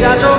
자조